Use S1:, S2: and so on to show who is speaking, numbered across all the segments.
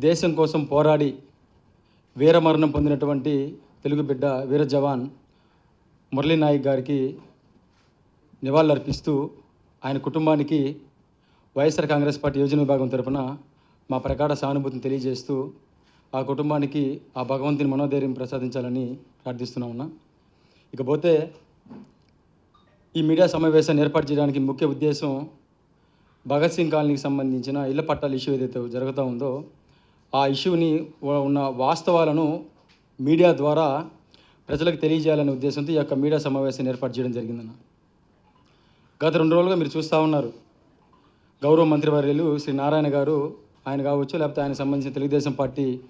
S1: దేశం కోసం పోరాడి వీరమరణం పొందినటువంటి తెలుగు బిడ్డ వీర జవాన్ మురళీ నాయక్ గారికి నివాళులర్పిస్తూ ఆయన కుటుంబానికి వైఎస్ఆర్ కాంగ్రెస్ పార్టీ యోజన విభాగం తరఫున మా ప్రగాఢ సానుభూతిని తెలియజేస్తూ ఆ కుటుంబానికి ఆ భగవంతుని మనోధైర్యం ప్రసాదించాలని ప్రార్థిస్తున్నా ఉన్నా ఇకపోతే ఈ మీడియా సమావేశాన్ని ఏర్పాటు చేయడానికి ముఖ్య ఉద్దేశం భగత్ సింగ్ కాలనీకి సంబంధించిన ఇళ్ళ పట్టాల ఇష్యూ ఏదైతే జరుగుతూ ఉందో ఆ ఇష్యూని ఉన్న వాస్తవాలను మీడియా ద్వారా ప్రజలకు తెలియజేయాలనే ఉద్దేశంతో ఈ యొక్క మీడియా సమావేశాన్ని ఏర్పాటు చేయడం జరిగిందన్న. గత రెండు రోజులుగా మీరు చూస్తూ ఉన్నారు. గౌరవ మంత్రివర్యులు శ్రీ నారాయణ గారు ఆయన కావచ్చు లేకపోతే ఆయన సంబంధించిన తెలుగుదేశం పార్టీ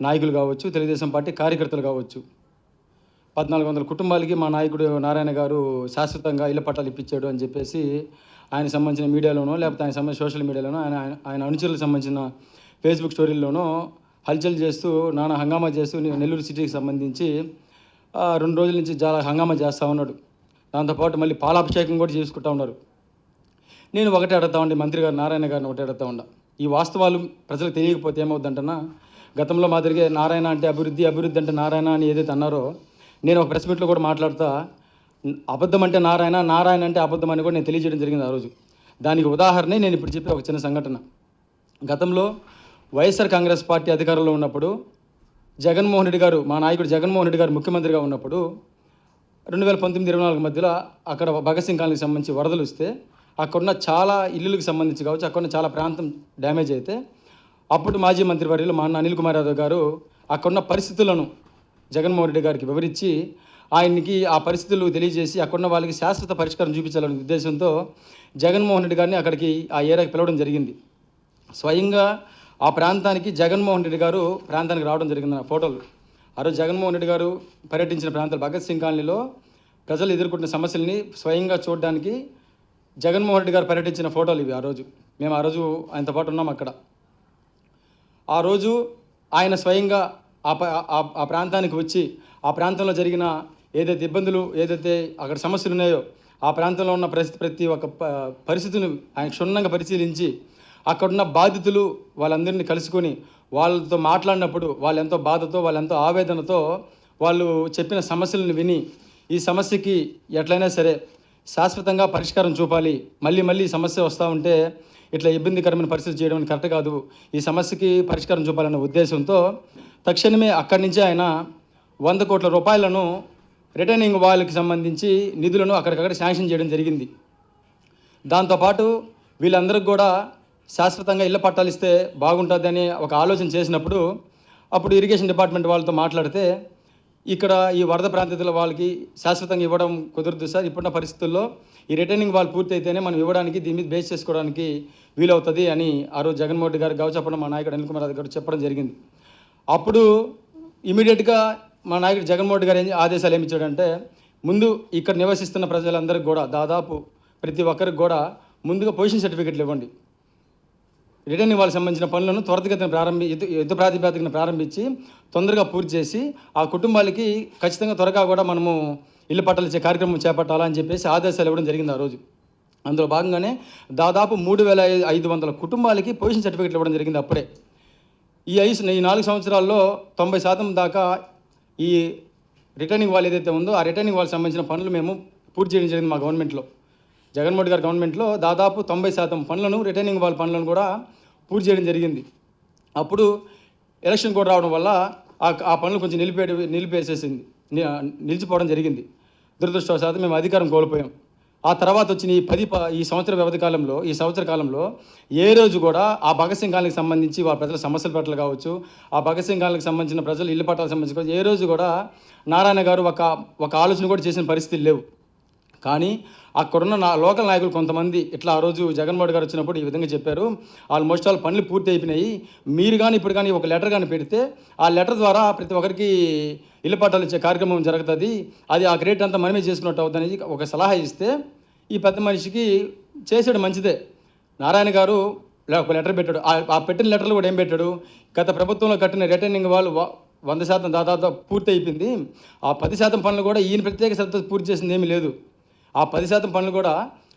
S1: నాయకులు కావచ్చు తెలుగుదేశం పార్టీ కార్యకర్తలు కావచ్చు. పద్నాలుగు వందల కుటుంబాలకి మా నాయకుడు నారాయణ గారు శాశ్వతంగా ఇళ్ళ పట్టాలు ఇప్పించాడు అని చెప్పేసి ఆయన సంబంధించిన మీడియాలోనో లేకపోతే ఆయన సంబంధించిన సోషల్ మీడియాలోనో ఆయన- ఆయన అనుచరులకు సంబంధించిన ఫేస్బుక్ స్టోరీల్లోనూ హల్చల్ చేస్తూ నానా హంగామా చేస్తూ నెల్లూరు సిటీకి సంబంధించి రెండు రోజుల నుంచి చాలా హంగామా చేస్తూ ఉన్నాడు. దాంతోపాటు మళ్ళీ పాలాభిషేకం కూడా చేసుకుంటా ఉన్నారు. నేను ఒకటే అడుగుతా ఉండే మంత్రి గారు నారాయణ గారిని ఒకటే అడుగుతా ఉండా. ఈ వాస్తవాలు ప్రజలకు తెలియకపోతే ఏమవుద్దంటనా? గతంలో మాదిరిగా నారాయణ అంటే అభివృద్ధి అభివృద్ధి అంటే నారాయణ అని ఏదైతే అన్నారో నేను ఒక ప్రెస్ మీట్లో కూడా మాట్లాడుతా అబద్ధం అంటే నారాయణ నారాయణ అంటే అబద్ధం అని కూడా నేను తెలియజేయడం జరిగింది ఆ రోజు. దానికి ఉదాహరణ నేను ఇప్పుడు చెప్పే ఒక చిన్న సంఘటన. గతంలో వైఎస్ఆర్ కాంగ్రెస్ పార్టీ అధికారంలో ఉన్నప్పుడు జగన్మోహన్ రెడ్డి గారు మా నాయకుడు జగన్మోహన్ రెడ్డి గారు ముఖ్యమంత్రిగా ఉన్నప్పుడు రెండు వేల పంతొమ్మిది ఇరవై నాలుగు మధ్యలో అక్కడ భగత్ సింగ్ కాలనీకి సంబంధించి వరదలు వస్తే అక్కడున్న చాలా ఇల్లులకు సంబంధించి కావచ్చు అక్కడున్న చాలా ప్రాంతం డ్యామేజ్ అయితే అప్పుడు మాజీ మంత్రివర్యులు మా అన్న అనిల్ కుమార్ యాదవ్ గారు అక్కడున్న పరిస్థితులను జగన్మోహన్ రెడ్డి గారికి వివరించి ఆయనకి ఆ పరిస్థితులు తెలియజేసి అక్కడున్న వాళ్ళకి శాశ్వత పరిష్కారం చూపించాలనే ఉద్దేశంతో జగన్మోహన్ రెడ్డి గారిని అక్కడికి ఆ ఏరియాకి పిలవడం జరిగింది. స్వయంగా ఆ ప్రాంతానికి జగన్మోహన్ రెడ్డి గారు ప్రాంతానికి రావడం జరిగింది నా ఫోటోలు. ఆ రోజు జగన్మోహన్ రెడ్డి గారు పర్యటించిన ప్రాంతాలు భగత్ సింగ్ కాలనీలో ప్రజలు ఎదుర్కొంటున్న సమస్యల్ని స్వయంగా చూడడానికి జగన్మోహన్ రెడ్డి గారు పర్యటించిన ఫోటోలు ఇవి ఆ రోజు. మేము ఆ రోజు ఆయనతో పాటు ఉన్నాం అక్కడ. ఆ రోజు ఆయన స్వయంగా ఆ ఆ- ప్రాంతానికి వచ్చి ఆ ప్రాంతంలో జరిగిన ఏదైతే ఇబ్బందులు ఏదైతే అక్కడ సమస్యలు ఉన్నాయో ఆ ప్రాంతంలో ఉన్న పరిస్థితి ప్రతి ఒక్క ప- పరిస్థితిని ఆయన క్షుణ్ణంగా పరిశీలించి అక్కడున్న బాధితులు వాళ్ళందరినీ కలుసుకొని వాళ్ళతో మాట్లాడినప్పుడు వాళ్ళు ఎంతో బాధతో వాళ్ళు ఎంతో ఆవేదనతో వాళ్ళు చెప్పిన సమస్యలను విని ఈ సమస్యకి ఎట్లయినా సరే శాశ్వతంగా పరిష్కారం చూపాలి. మళ్ళీ మళ్ళీ సమస్య వస్తూ ఉంటే ఇట్లా ఇబ్బందికరమైన పరిస్థితి చేయడం కరెక్ట్ కాదు. ఈ సమస్యకి పరిష్కారం చూపాలన్న ఉద్దేశంతో తక్షణమే అక్కడి నుంచి ఆయన వంద కోట్ల రూపాయలను రిటర్నింగ్ వాళ్ళకి సంబంధించి నిధులను అక్కడికక్కడ శాంక్షన్ చేయడం జరిగింది. దాంతోపాటు వీళ్ళందరికి కూడా శాశ్వతంగా ఇళ్ళ పట్టాలు ఇస్తే బాగుంటుందని ఒక ఆలోచన చేసినప్పుడు అప్పుడు ఇరిగేషన్ డిపార్ట్మెంట్ వాళ్ళతో మాట్లాడితే ఇక్కడ ఈ వరద ప్రాంతాల వాళ్ళకి శాశ్వతంగా ఇవ్వడం కుదరదు సార్. ఇప్పుడున్న పరిస్థితుల్లో ఈ రిటర్నింగ్ వాళ్ళు పూర్తయితేనే మనం ఇవ్వడానికి దీని మీద బేస్ చేసుకోవడానికి వీలవుతుంది అని ఆ రోజు జగన్మోహన్ రెడ్డి గారు గారు చెప్పడం మా నాయకుడు అనిల్ కుమార్ యాదవ్ గారు చెప్పడం జరిగింది. అప్పుడు ఇమీడియట్గా మా నాయకుడు జగన్మోహన్ రెడ్డి గారు ఏం ఆదేశాలు ఏమి ఇచ్చాడంటే ముందు ఇక్కడ నివసిస్తున్న ప్రజలందరికీ కూడా దాదాపు ప్రతి ఒక్కరికి కూడా ముందుగా పొజిషన్ సర్టిఫికెట్లు ఇవ్వండి. రిటర్నింగ్ వాళ్ళకి సంబంధించిన పనులను త్వరితగతిన ప్రారంభి యుద్ధ యుద్ధ ప్రాతిపదికన ప్రారంభించి తొందరగా పూర్తి చేసి ఆ కుటుంబాలకి ఖచ్చితంగా త్వరగా కూడా మనము ఇల్లు పట్టాలిచ్చే కార్యక్రమం చేపట్టాలని చెప్పేసి ఆదేశాలు ఇవ్వడం జరిగింది ఆ రోజు. అందులో భాగంగానే దాదాపు మూడు వేల ఐదు వందల కుటుంబాలకి పొజిషన్ సర్టిఫికెట్లు ఇవ్వడం జరిగింది అప్పుడే. ఈ ఐదు ఈ నాలుగు సంవత్సరాల్లో తొంభై శాతం దాకా ఈ రిటర్నింగ్ వాళ్ళు ఏదైతే ఉందో ఆ రిటర్నింగ్ వాళ్ళకి సంబంధించిన పనులు మేము పూర్తి చేయడం జరిగింది మా గవర్నమెంట్లో. జగన్మోహన్ గారి గవర్నమెంట్లో దాదాపు తొంభై శాతం పనులను రిటర్నింగ్ వాళ్ళ పనులను కూడా పూర్తి చేయడం జరిగింది. అప్పుడు ఎలక్షన్ కూడా రావడం వల్ల ఆ పనులు కొంచెం నిలిపే నిలిపేసేసింది. నిలిచిపోవడం జరిగింది. దురదృష్టవశాత్తు మేము అధికారం కోల్పోయాం. ఆ తర్వాత వచ్చిన ఈ పది ఈ సంవత్సర వ్యవధి కాలంలో ఈ సంవత్సర కాలంలో ఏ రోజు కూడా ఆ భగత్ సింగ్ కాలనీకి సంబంధించి వాళ్ళ ప్రజల సమస్యల పట్ల కావచ్చు ఆ భగత్ సింగ్ కాలనీకి సంబంధించిన ప్రజలు ఇల్లు పట్టాలకు సంబంధించి ఏ రోజు కూడా నారాయణ గారు ఒక ఒక ఆలోచన కూడా చేసిన పరిస్థితులు లేవు. కానీ అక్కడున్న నా లోకల్ నాయకులు కొంతమంది ఇట్లా ఆ రోజు జగన్మోహన్ గారు వచ్చినప్పుడు ఈ విధంగా చెప్పారు. ఆల్మోస్ట్ ఆల్ పనులు పూర్తి అయిపోయినాయి. మీరు కానీ ఇప్పుడు కానీ ఒక లెటర్ కానీ పెడితే ఆ లెటర్ ద్వారా ప్రతి ఒక్కరికి ఇల్లు పట్టాలు ఇచ్చే కార్యక్రమం జరుగుతుంది. అది ఆ క్రెడిట్ అంతా మనమే చేసుకున్నట్టు అవుతుంది ఒక సలహా ఇస్తే ఈ పెద్ద మనిషికి చేసాడు మంచిదే. నారాయణ గారు ఒక లెటర్ పెట్టాడు. ఆ- పెట్టిన లెటర్లు కూడా ఏం పెట్టాడు? గత ప్రభుత్వంలో కట్టిన రిటర్నింగ్ వాళ్ళు వంద శాతం దాదాపు పూర్తి అయిపోయింది. ఆ పది శాతం పనులు కూడా ఈయన ప్రత్యేక శ్రద్ధ పూర్తి చేసింది ఏమీ లేదు. ఆ పది శాతం పనులు కూడా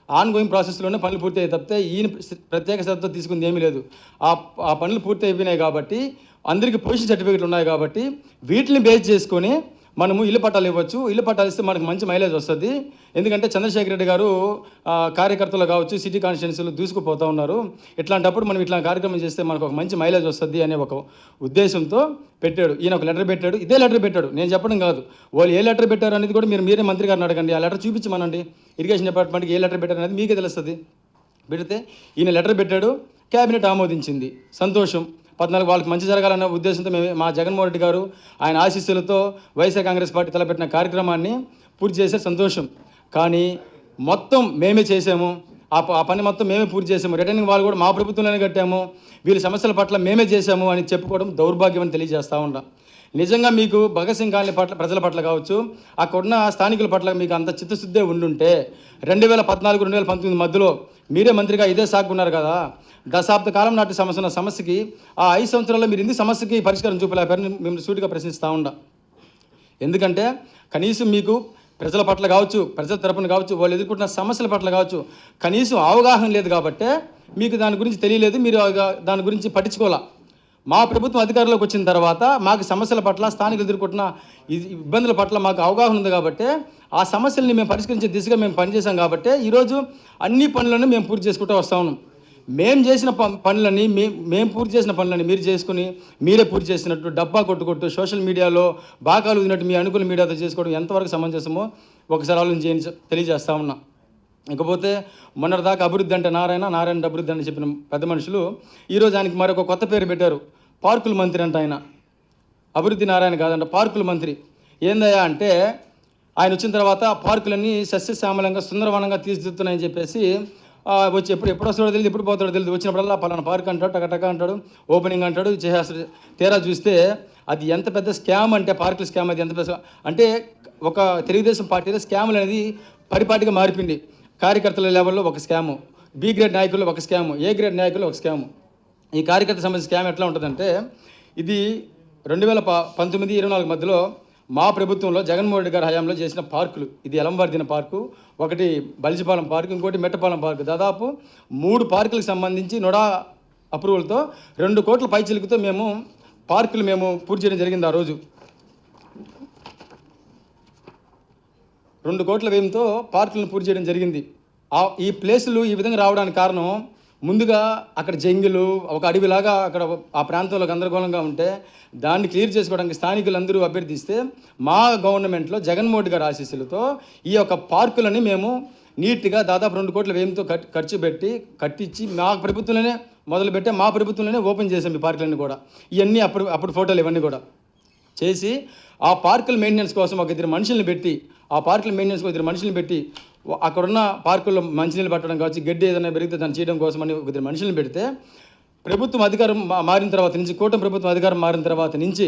S1: ఆన్ గోయింగ్ ప్రాసెస్లోనే పనులు పూర్తి అయ్యి తప్పితే ఈయన ప్రత్యేక శ్రద్ధ తీసుకుంది ఏమీ లేదు. ఆ ఆ పనులు పూర్తి అయిపోయినాయి కాబట్టి అందరికీ పొజిషన్ సర్టిఫికేట్లు ఉన్నాయి కాబట్టి వీటిని బేస్ చేసుకొని మనము ఇల్లు పట్టాలు ఇవ్వచ్చు. ఇల్లు పట్టాలు ఇస్తే మనకు మంచి మైలేజ్ వస్తుంది. ఎందుకంటే చంద్రశేఖర్ రెడ్డి గారు కార్యకర్తలు కావచ్చు సిటీ కాన్స్టిట్యున్సీలు దూసుకుపోతూ ఉన్నారు. ఇట్లాంటప్పుడు మనం ఇట్లా కార్యక్రమం చేస్తే మనకు ఒక మంచి మైలేజ్ వస్తుంది అనే ఒక ఉద్దేశంతో పెట్టాడు. ఈయన ఒక లెటర్ పెట్టాడు. ఇదే లెటర్ పెట్టాడు. నేను చెప్పడం కాదు. వాళ్ళు ఏ లెటర్ పెట్టారు అనేది కూడా మీరు మీరే మంత్రి గారిని అడగండి. ఆ లెటర్ చూపించమనండి. ఇరిగేషన్ డిపార్ట్మెంట్కి ఏ లెటర్ పెట్టారు అనేది మీకే తెలుస్తుంది. పెడితే ఈయన లెటర్ పెట్టాడు. క్యాబినెట్ ఆమోదించింది. సంతోషం. పద్నాలుగు వాళ్ళకి మంచి జరగాలన్న ఉద్దేశంతో మేము మా జగన్మోహన్ రెడ్డి గారు ఆయన ఆశీస్సులతో వైఎస్ఆర్ కాంగ్రెస్ పార్టీ తలపెట్టిన కార్యక్రమాన్ని పూర్తి చేసే సంతోషం. కానీ మొత్తం మేమే చేసాము ఆ పని మొత్తం మేమే పూర్తి చేసాము రిటర్నింగ్ వాళ్ళు కూడా మా ప్రభుత్వంలోనే కట్టాము. వీళ్ళ సమస్యల పట్ల మేమే చేశాము అని చెప్పుకోవడం దౌర్భాగ్యం అని తెలియజేస్తా ఉంటాం నిజంగా మీకు భగత్ సింగ్ కాలనీ పట్ల ప్రజల పట్ల కావచ్చు అక్కడున్న స్థానికుల పట్ల మీకు అంత చిత్తశుద్ధే ఉండుంటే రెండు వేల పద్నాలుగు రెండు వేల పంతొమ్మిది మధ్యలో మీరే మంత్రిగా ఇదే సాగుకున్నారు కదా. దశాబ్ద కాలం నాటి సమస్య ఉన్న సమస్యకి ఆ ఐదు సంవత్సరాల్లో మీరు ఎందుకు సమస్యకి పరిష్కారం చూపలేపారని మేము సూటిగా ప్రశ్నిస్తూ ఉండ. ఎందుకంటే కనీసం మీకు ప్రజల పట్ల కావచ్చు ప్రజల తరపున కావచ్చు వాళ్ళు ఎదుర్కొంటున్న సమస్యల పట్ల కావచ్చు కనీసం అవగాహన లేదు కాబట్టే మీకు దాని గురించి తెలియలేదు మీరు దాని గురించి పట్టించుకోవాలా? మా ప్రభుత్వం అధికారంలోకి వచ్చిన తర్వాత మాకు సమస్యల పట్ల స్థానికులు ఎదుర్కొంటున్న ఇబ్బందుల పట్ల మాకు అవగాహన ఉంది కాబట్టి ఆ సమస్యల్ని మేము పరిష్కరించే దిశగా మేము పనిచేసాం కాబట్టి ఈరోజు అన్ని పనులను మేము పూర్తి చేసుకుంటూ వస్తా ఉన్నాం. మేము చేసిన పనులని మే మేము పూర్తి చేసిన పనులని మీరు చేసుకుని మీరే పూర్తి చేసినట్టు డబ్బా కొట్టుకొట్టు సోషల్ మీడియాలో బాకాలు ఊదినట్టు మీ అనుకూల మీడియాతో చేసుకోవడం ఎంతవరకు సమంజసమో ఒకసారి ఆలోచించి తెలియజేస్తా ఉన్నా. ఇకపోతే మొన్నటిదాకా అభివృద్ధి అంటే నారాయణ నారాయణ అభివృద్ధి అని చెప్పిన పెద్ద మనుషులు ఈరోజు ఆయనకి మరొక కొత్త పేరు పెట్టారు. పార్కుల మంత్రి అంట ఆయన. అభివృద్ధి నారాయణ కాదంట పార్కుల మంత్రి. ఏందయ్యా అంటే ఆయన వచ్చిన తర్వాత పార్కులన్నీ సస్యశ్యామలంగా సుందరవనంగా తీర్చిదిద్దుతున్నాయని చెప్పేసి వచ్చి ఎప్పుడు ఎప్పుడు వస్తాడో తెలియదు ఎప్పుడు పోతాడో తెలియదు వచ్చినప్పుడల్లా పలానా పార్క్ అంటాడు టకటక అంటాడు ఓపెనింగ్ అంటాడు చేసేస్తాడు. తీరా చూస్తే అది ఎంత పెద్ద స్కామ్ అంటే పార్కుల స్కామ్ అది ఎంత పెద్ద అంటే ఒక తెలుగుదేశం పార్టీలో స్కాములు అనేది పరిపాటిగా మారిపోయింది. కార్యకర్తల లెవెల్లో ఒక స్కాము బి గ్రేడ్ నాయకుల్లో ఒక స్కాము ఏ గ్రేడ్ నాయకుల్లో ఒక స్కాము. ఈ కార్యకర్త సంబంధించిన స్కామ్ ఎట్లా ఉంటుందంటే ఇది రెండు వేల ప పంతొమ్మిది ఇరవై నాలుగు మధ్యలో మా ప్రభుత్వంలో జగన్మోహన్ రెడ్డి గారి హయాంలో చేసిన పార్కులు. ఇది ఎలంవర్దిన పార్కు ఒకటి బలిజిపాలెం పార్కు ఇంకోటి మెట్టపాలెం పార్కు. దాదాపు మూడు పార్కులకు సంబంధించి నొడా అప్రూవల్తో రెండు కోట్ల పైచిలుకుతో మేము పార్కులు మేము పూర్తి చేయడం జరిగింది ఆ రోజు. రెండు కోట్ల వ్యయంతో పార్కులను పూర్తి చేయడం జరిగింది. ఆ ఈ ప్లేసులు ఈ విధంగా రావడానికి కారణం ముందుగా అక్కడ జంగిలు ఒక అడవిలాగా అక్కడ ఆ ప్రాంతంలో గందరగోళంగా ఉంటే దాన్ని క్లియర్ చేసుకోవడానికి స్థానికులందరూ అభ్యర్థిస్తే మా గవర్నమెంట్లో జగన్మోహన్ గారి ఆశీస్సులతో ఈ యొక్క పార్కులని మేము నీట్గా దాదాపు రెండు కోట్ల వ్యయంతో ఖర్చు పెట్టి కట్టించి మా ప్రభుత్వంలోనే మొదలుపెట్టే మా ప్రభుత్వంలోనే ఓపెన్ చేసాం ఈ పార్కులన్నీ కూడా. ఇవన్నీ అప్పుడు అప్పుడు ఫోటోలు ఇవన్నీ కూడా. చేసి ఆ పార్కుల మెయింటెనెన్స్ కోసం ఒక ఇద్దరు మనుషుల్ని పెట్టి ఆ పార్కులు మెయింటెనెన్స్ కోసం ఇద్దరు మనుషులను పెట్టి వ- అక్కడున్న పార్కుల్లో మంచినీళ్ళు పట్టడం కావచ్చు గడ్డి ఏదైనా పెరిగితే దాన్ని చేయడం కోసం అని ఇద్దరు మనుషులను పెడితే ప్రభుత్వం అధికారం మారిన తర్వాత నుంచి కూటమి ప్రభుత్వం అధికారం మారిన తర్వాత నుంచి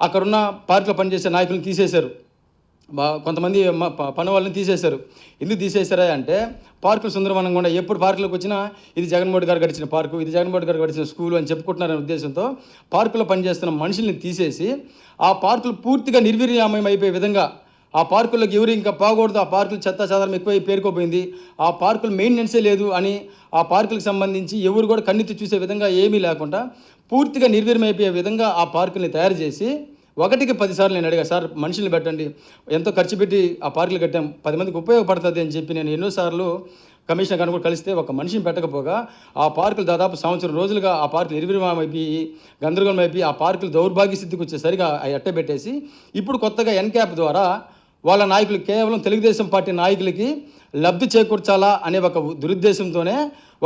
S1: అక్కడున్న పార్కులో పనిచేసే నాయకులను తీసేశారు. కొంతమంది ప- పని వాళ్ళని తీసేశారు. ఎందుకు తీసేశారా అంటే పార్కులు సుందరవనం కూడా ఎప్పుడు పార్కులకు వచ్చినా ఇది జగన్మోహన్ గారు గడిచిన పార్కు ఇది జగన్మోహన్ గారు గడిచిన స్కూల్ అని చెప్పుకుంటున్నారనే ఉద్దేశంతో పార్కులో పనిచేస్తున్న మనుషుల్ని తీసేసి ఆ పార్కులు పూర్తిగా నిర్వీర్యామయం అయిపోయే విధంగా ఆ పార్కులకు ఎవరు ఇంకా పోకూడదు ఆ పార్కులు చెత్త చెదారం ఎక్కువై పేరుకోపోయింది. ఆ పార్కులు మెయింటెనెన్సే లేదు అని ఆ పార్కులకు సంబంధించి ఎవరు కూడా కన్నెత్తి చూసే విధంగా ఏమీ లేకుండా పూర్తిగా నిర్వీర్యమైపోయే విధంగా ఆ పార్కుల్ని తయారు చేసి ఒకటికి పదిసార్లు నేను అడిగా సార్ మనుషుల్ని పెట్టండి. ఎంతో ఖర్చు పెట్టి ఆ పార్కులు కట్టాం. పది మందికి ఉపయోగపడుతుంది అని చెప్పి నేను ఎన్నోసార్లు కమిషనర్ గారిని కూడా కలిస్తే ఒక మనిషిని పెట్టకపోగా ఆ పార్కులు దాదాపు సంవత్సరం రోజులుగా ఆ పార్కులు నిర్విరామం గందరగోళం అయిపోయి ఆ పార్కులు దౌర్భాగ్య స్థితికి వచ్చేసరిగా అవి అట్టబెట్టేసి ఇప్పుడు కొత్తగా ఎన్క్యాప్ ద్వారా వాళ్ళ నాయకులు కేవలం తెలుగుదేశం పార్టీ నాయకులకి లబ్ధి చేకూర్చాలా అనే ఒక దురుద్దేశంతోనే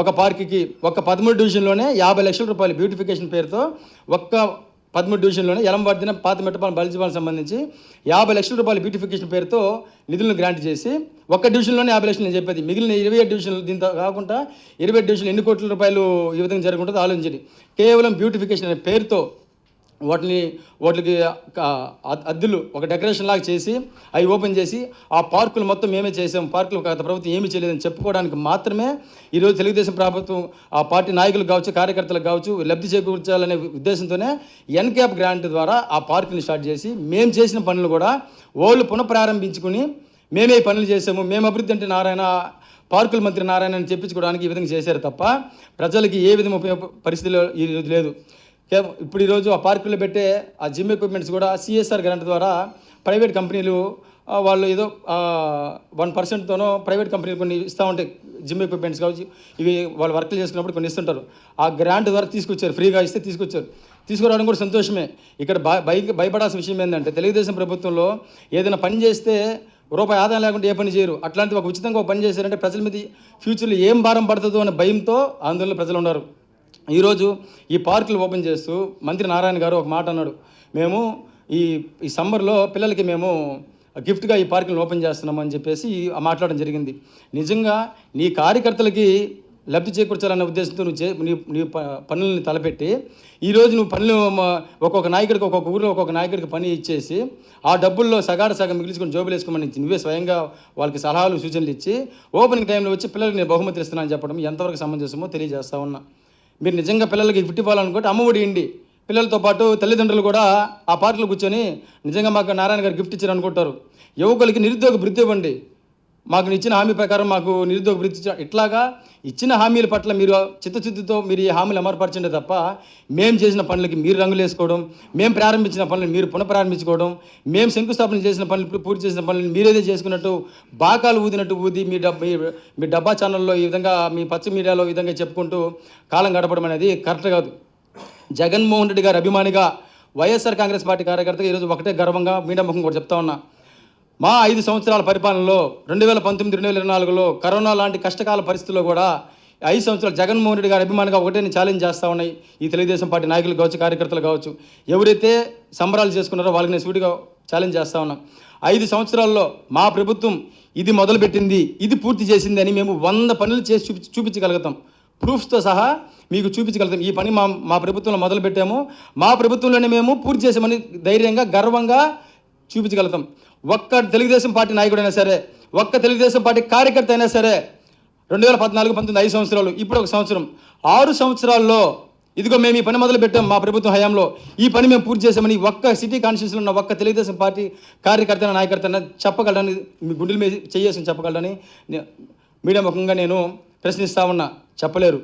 S1: ఒక పార్కుకి ఒక పదమూడు డివిజన్లోనే యాభై లక్షల రూపాయలు బ్యూటిఫికేషన్ పేరుతో ఒక్క పదమూడు డివిజన్లోనే ఎలంబర్దిన పాత మెట్టపాలెం బలిజపాలెం సంబంధించి యాభై లక్షల రూపాయల బ్యూటిఫికేషన్ పేరుతో నిధులను గ్రాంట్ చేసి ఒక్క డివిజన్లోనే యాభై లక్షలు నేను చెప్పేది. మిగిలిన ఇరవై ఏడు డివిజన్లు దీంతో కాకుండా ఇరవై డివిజన్లు ఎన్ని కోట్ల రూపాయలు ఈ విధంగా జరుగుతుందో ఆలోచించండి. కేవలం బ్యూటిఫికేషన్ అనే పేరుతో వాటిని వాటికి అద్దెలు అద్దులు ఒక డెకరేషన్ లాగా చేసి అవి ఓపెన్ చేసి ఆ పార్కులు మొత్తం మేమే చేసాం. పార్కులు గత ప్రభుత్వం ఏమీ చేయలేదని చెప్పుకోవడానికి మాత్రమే ఈరోజు తెలుగుదేశం ప్రభుత్వం ఆ పార్టీ నాయకులు కావచ్చు కార్యకర్తలకు కావచ్చు లబ్ధి చేకూర్చాలనే ఉద్దేశంతోనే ఎన్క్యాప్ గ్రాంట్ ద్వారా ఆ పార్కుని స్టార్ట్ చేసి మేము చేసిన పనులు కూడా వాళ్ళు పునఃప్రారంభించుకుని మేమే ఈ పనులు చేసాము. మేము అభివృద్ధి అంటే నారాయణ పార్కుల మంత్రి నారాయణ అని చెప్పించుకోవడానికి ఈ విధంగా చేశారు తప్ప ప్రజలకి ఏ విధంగా ఉపయోగ పరిస్థితిలో లేదు. ఇప్పుడు ఈరోజు ఆ పార్కులో పెట్టే ఆ జిమ్ ఎక్విప్మెంట్స్ కూడా సిఎస్ఆర్ గ్రాంట్ ద్వారా ప్రైవేట్ కంపెనీలు వాళ్ళు ఏదో వన్ పర్సెంట్తోనో ప్రైవేట్ కంపెనీలు కొన్ని ఇస్తూ ఉంటాయి. జిమ్ ఎక్విప్మెంట్స్ కావచ్చు ఇవి వాళ్ళు వర్క్లు చేసుకున్నప్పుడు కొన్ని ఇస్తుంటారు. ఆ గ్రాంట్ ద్వారా తీసుకొచ్చారు ఫ్రీగా ఇస్తే తీసుకొచ్చారు. తీసుకురావడం కూడా సంతోషమే. ఇక్కడ భయ భయ- భయపడాల్సిన విషయం ఏంటంటే తెలుగుదేశం ప్రభుత్వంలో ఏదైనా పని చేస్తే రూపాయి ఆదాయం లేకుండా ఏ పని చేయరు. అట్లాంటి ఒక ఉచితంగా ఒక పని చేశారంటే ప్రజల మీద ఫ్యూచర్లో ఏం భారం పడుతుందో అనే భయంతో ఆందోళన ప్రజలు ఉన్నారు. ఈరోజు ఈ పార్కులు ఓపెన్ చేస్తూ మంత్రి నారాయణ గారు ఒక మాట అన్నాడు. మేము ఈ ఈ సమ్మర్లో పిల్లలకి మేము గిఫ్ట్గా ఈ పార్కులను ఓపెన్ చేస్తున్నామని చెప్పేసి మాట్లాడడం జరిగింది. నిజంగా నీ కార్యకర్తలకి లబ్ధి చేకూర్చాలన్న ఉద్దేశంతో నువ్వు చే నీ నీ ప- పనులని తలపెట్టి ఈరోజు నువ్వు పనులు ఒక్కొక్క నాయకుడికి ఒక్కొక్క ఊరిలో ఒక్కొక్క నాయకుడికి పని ఇచ్చేసి ఆ డబ్బుల్లో సగాడ సగం మిగిల్చుకొని జోబులు వేసుకోమని నువ్వే స్వయంగా వాళ్ళకి సలహాలు సూచనలు ఇచ్చి ఓపెనింగ్ టైంలో వచ్చి పిల్లలకి నేను బహుమతి ఇస్తున్నాను చెప్పడం ఎంతవరకు సమంజసమో తెలియజేస్తా ఉన్నా. మీరు నిజంగా పిల్లలకి గిఫ్ట్ ఇవ్వాలనుకుంటే అమ్మఒడి ఇండి పిల్లలతో పాటు తల్లిదండ్రులు కూడా ఆ పార్టీలో కూర్చొని నిజంగా మాకు నారాయణ గారు గిఫ్ట్ ఇచ్చారు అనుకుంటారు యువకులకి నిరుద్యోగ వృత్తి ఇవ్వండి. మాకు ఇచ్చిన హామీ ప్రకారం మాకు నిరుద్యోగ వృత్తి ఇట్లాగా ఇచ్చిన హామీల పట్ల మీరు చిత్తశుద్ధితో మీరు ఈ హామీలు అమలుపరచండి తప్ప మేము చేసిన పనులకి మీరు రంగులు వేసుకోవడం మేము ప్రారంభించిన పనులను మీరు పునఃప్రారంభించుకోవడం మేము శంకుస్థాపన చేసిన పనులు ఇప్పుడు పూర్తి చేసిన పనులను మీరేదే చేసుకున్నట్టు బాకాలు ఊదినట్టు ఊది మీ డబ్బా మీ డబ్బా ఛానల్లో ఈ విధంగా మీ పచ్చ మీడియాలో ఈ విధంగా చెప్పుకుంటూ కాలం గడపడం అనేది కరెక్ట్ కాదు. జగన్మోహన్ రెడ్డి గారి అభిమానిగా వైఎస్ఆర్ కాంగ్రెస్ పార్టీ కార్యకర్తగా ఈరోజు ఒకటే గర్వంగా మీడియా ముఖం కూడా చెప్తా ఉన్నా. మా ఐదు సంవత్సరాల పరిపాలనలో రెండు వేల పంతొమ్మిది రెండు వేల ఇరవై నాలుగులో కరోనా లాంటి కష్టకాల పరిస్థితుల్లో కూడా ఐదు సంవత్సరాలు జగన్మోహన్ రెడ్డి గారి అభిమానిగా ఒకటే నేను ఛాలెంజ్ చేస్తా ఉన్నాయి. ఈ తెలుగుదేశం పార్టీ నాయకులు కావచ్చు కార్యకర్తలు కావచ్చు ఎవరైతే సంబరాలు చేసుకున్నారో వాళ్ళకి నేను సూటిగా ఛాలెంజ్ చేస్తా ఉన్నాం. ఐదు సంవత్సరాల్లో మా ప్రభుత్వం ఇది మొదలుపెట్టింది ఇది పూర్తి చేసింది అని మేము వంద పనులు చేసి చూపి చూపించగలుగుతాం. ప్రూఫ్స్తో సహా మీకు చూపించగలుగుతాం. ఈ పని మా మా ప్రభుత్వంలో మొదలుపెట్టాము. మా ప్రభుత్వంలోనే మేము పూర్తి చేసామని ధైర్యంగా గర్వంగా చూపించగలుగుతాం. ఒక్క తెలుగుదేశం పార్టీ నాయకుడైనా సరే ఒక్క తెలుగుదేశం పార్టీ కార్యకర్త అయినా సరే రెండు వేల పద్నాలుగు పంతొమ్మిది ఐదు సంవత్సరాలు ఇప్పుడు ఒక సంవత్సరం. ఆరు సంవత్సరాల్లో ఇదిగో మేము ఈ పని మొదలు పెట్టాం మా ప్రభుత్వం హయాంలో. ఈ పని మేము పూర్తి చేసామని ఒక్క సిటీ కాన్స్టిట్యూన్సీలో ఉన్న ఒక్క తెలుగుదేశం పార్టీ కార్యకర్త నాయకర్త చెప్పగలడని మీ గుండెల మీద చేయాల్సిన చెప్పగలడని మీడియా ముఖంగా నేను ప్రశ్నిస్తా ఉన్నా. చెప్పలేరు.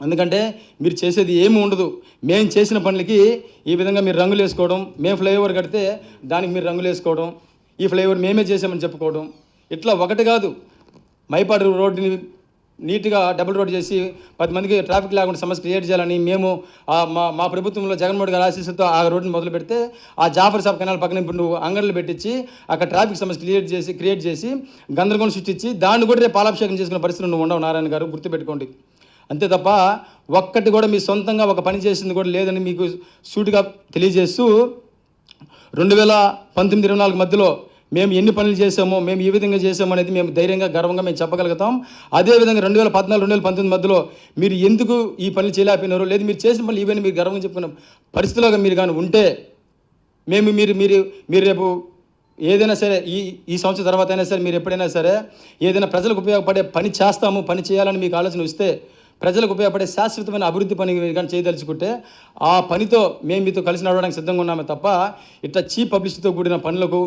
S1: ఎందుకంటే మీరు చేసేది ఏమి ఉండదు. మేము చేసిన పనులకి ఈ విధంగా మీరు రంగులు వేసుకోవడం మేము ఫ్లైఓవర్ కడితే దానికి మీరు రంగులు వేసుకోవడం ఈ ఫ్లైఓవర్ మేమే చేసామని చెప్పుకోవడం. ఇట్లా ఒకటి కాదు. మైపాడు రోడ్డుని నీట్గా డబుల్ రోడ్ చేసి పది మందికి ట్రాఫిక్ లేకుండా సమస్య క్రియేట్ చేయాలని మేము మా మా ప్రభుత్వంలో జగన్మోహన్ గారి ఆశీస్సుతో ఆ రోడ్డుని మొదలు పెడితే ఆ జాఫర్ సాబ్ కెనాల్ పక్కన ఇప్పుడు నువ్వు అంగళ్ళు పెట్టించి అక్కడ ట్రాఫిక్ సమస్య క్రియేట్ చేసి క్రియేట్ చేసి గందరగోళం సృష్టించి దాన్ని కూడా రేపు పాలాభిషేకం చేసుకునే పరిస్థితులు నువ్వు ఉండవు నారాయణ గారు గుర్తుపెట్టుకోండి. అంతే తప్ప ఒక్కటి కూడా మీ సొంతంగా ఒక పని చేసింది కూడా లేదని మీకు సూటిగా తెలియజేస్తూ రెండు వేల పంతొమ్మిది ఇరవై నాలుగు మధ్యలో మేము ఎన్ని పనులు చేసామో మేము ఈ విధంగా చేసామో అనేది మేము ధైర్యంగా గర్వంగా మేము చెప్పగలుగుతాం. అదేవిధంగా రెండు వేల పద్నాలుగు రెండు వేల పంతొమ్మిది మధ్యలో మీరు ఎందుకు ఈ పనులు చేయలేకపోయినారో లేదు మీరు చేసిన పనులు ఇవన్నీ మీరు గర్వంగా చెప్పుకున్న. పరిస్థితిలో మీరు కానీ ఉంటే మేము మీరు మీరు మీరు రేపు ఏదైనా సరే ఈ ఈ సంవత్సరం తర్వాత అయినా సరే మీరు ఎప్పుడైనా సరే ఏదైనా ప్రజలకు ఉపయోగపడే పని చేస్తాము పని చేయాలని మీకు ఆలోచన వస్తే ప్రజలకు ఉపయోగపడే శాశ్వతమైన అభివృద్ధి పని మీరు కానీ చేయదలుచుకుంటే ఆ పనితో మేము మీతో కలిసి నడవడానికి సిద్ధంగా ఉన్నామే తప్ప ఇట్లా చీప్ పబ్లిసిటీతో కూడిన పనులకు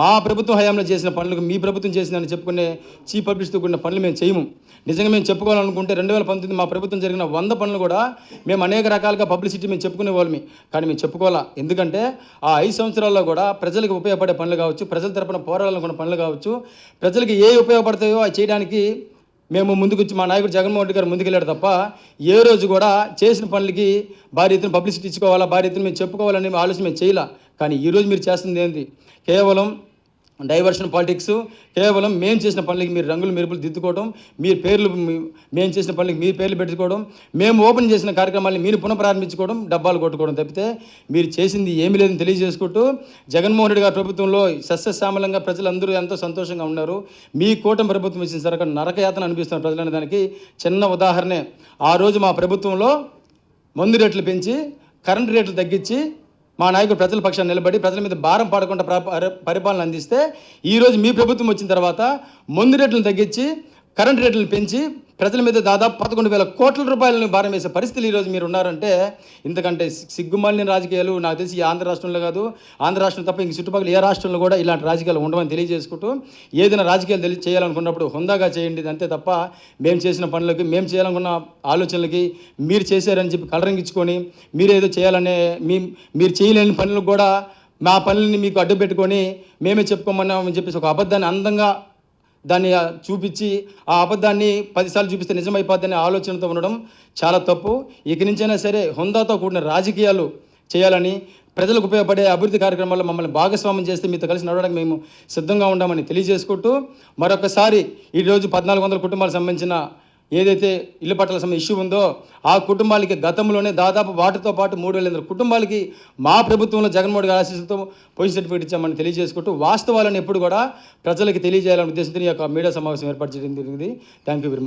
S1: మా ప్రభుత్వం హయాంలో చేసిన పనులకు మీ ప్రభుత్వం చేసిందని చెప్పుకునే చీప్ పబ్లిసిటీతో కూడిన పనులు మేము చేయము. నిజంగా మేము చెప్పుకోవాలనుకుంటే రెండు వేల పంతొమ్మిది మా ప్రభుత్వం జరిగిన వంద పనులు కూడా మేము అనేక రకాలుగా పబ్లిసిటీ మేము చెప్పుకునే వాళ్ళమి. కానీ మేము చెప్పుకోవాలా? ఎందుకంటే ఆ ఐదు సంవత్సరాల్లో కూడా ప్రజలకు ఉపయోగపడే పనులు కావచ్చు ప్రజల తరపున పోరాడాలనుకున్న పనులు కావచ్చు ప్రజలకు ఏ ఉపయోగపడతాయో అవి చేయడానికి మేము ముందుకు వచ్చి మా నాయకుడు జగన్మోహన్ రెడ్డి గారు ముందుకెళ్ళాడు తప్ప ఏ రోజు కూడా చేసిన పనులకి భారీ ఎత్తున పబ్లిసిటీ ఇచ్చుకోవాలా భారీ ఎత్తున మేము చెప్పుకోవాలని ఆలోచన మేము చేయాల. కానీ ఈ రోజు మీరు చేస్తుంది ఏంటి కేవలం డైవర్షన్ పాలిటిక్స్ కేవలం మేము చేసిన పనులకి మీరు రంగులు మెరుపులు దిద్దుకోవడం మీ పేర్లు మేము చేసిన పనులకి మీ పేర్లు పెట్టుకోవడం మేము ఓపెన్ చేసిన కార్యక్రమాలను మీరు పునఃప్రారంభించుకోవడం డబ్బాలు కొట్టుకోవడం తప్పితే మీరు చేసింది ఏమీ లేదని తెలియజేసుకుంటూ జగన్మోహన్ రెడ్డి గారి ప్రభుత్వంలో సస్యశ్యామలంగా ప్రజలందరూ ఎంతో సంతోషంగా ఉన్నారు. మీ కూటమి ప్రభుత్వం ఇచ్చిన సరక నరకయాతన అనిపిస్తున్న ప్రజలనే దానికి చిన్న ఉదాహరణే. ఆ రోజు మా ప్రభుత్వంలో మందు రేట్లు పెంచి కరెంటు రేట్లు తగ్గించి మా నాయకుడు ప్రజల పక్షాన్ని నిలబడి ప్రజల మీద భారం పడకుండా పరిపాలన అందిస్తే ఈరోజు మీ ప్రభుత్వం వచ్చిన తర్వాత మందు రేట్లను తగ్గించి కరెంటు రేట్లను పెంచి ప్రజల మీద దాదాపు పదకొండు వేల కోట్ల రూపాయలను భారం వేసే పరిస్థితులు ఈరోజు మీరు ఉన్నారంటే ఇంతకంటే సిగ్గుమాలిన రాజకీయాలు నాకు తెలిసి ఈ ఆంధ్ర రాష్ట్రంలో కాదు ఆంధ్ర రాష్ట్రం తప్ప ఇంక చుట్టుపక్కల ఏ రాష్ట్రంలో కూడా ఇలాంటి రాజకీయాలు ఉండవని తెలియజేసుకుంటూ ఏదైనా రాజకీయాలు తెలియ చేయాలనుకున్నప్పుడు హుందాగా చేయండి అంతే తప్ప మేము చేసిన పనులకి మేము చేయాలనుకున్న ఆలోచనలకి మీరు చేశారని చెప్పి కలరంగించుకొని మీరేదో చేయాలనే మీ మీరు చేయలేని పనులకు కూడా మా పనులని మీకు అడ్డు పెట్టుకొని మేమే చెప్పుకోమన్నామని చెప్పేసి ఒక అబద్ధాన్ని అందంగా దాన్ని చూపించి ఆ అబద్ధాన్ని పదిసార్లు చూపిస్తే నిజమైపోద్దనే ఆలోచనతో ఉండడం చాలా తప్పు. ఇక నుంచైనా సరే హుందాతో కూడిన రాజకీయాలు చేయాలని ప్రజలకు ఉపయోగపడే అభివృద్ధి కార్యక్రమాల్లో మమ్మల్ని భాగస్వామ్యం చేస్తే మీతో కలిసి నడవడానికి మేము సిద్ధంగా ఉంటామని తెలియజేసుకుంటూ మరొకసారి ఈరోజు పద్నాలుగు వందల కుటుంబాలకు సంబంధించిన ఏదైతే ఇల్లు పట్టాల సంబంధించిన ఇష్యూ ఉందో ఆ కుటుంబాలకి గతంలోనే దాదాపు వాటితో పాటు మూడు వేల ఎనిమిది కుటుంబాలకి మా ప్రభుత్వంలో జగన్మోహన్ గారి ఆశీస్సులతో పొజిషన్ సర్టిఫికేట్ ఇచ్చామని తెలియజేసుకుంటూ వాస్తవాలను ఎప్పుడు కూడా ప్రజలకు తెలియజేయాలనే ఉద్దేశంతో ఈ యొక్క మీడియా సమావేశం ఏర్పాటు చేయడం జరిగింది. Thank you very much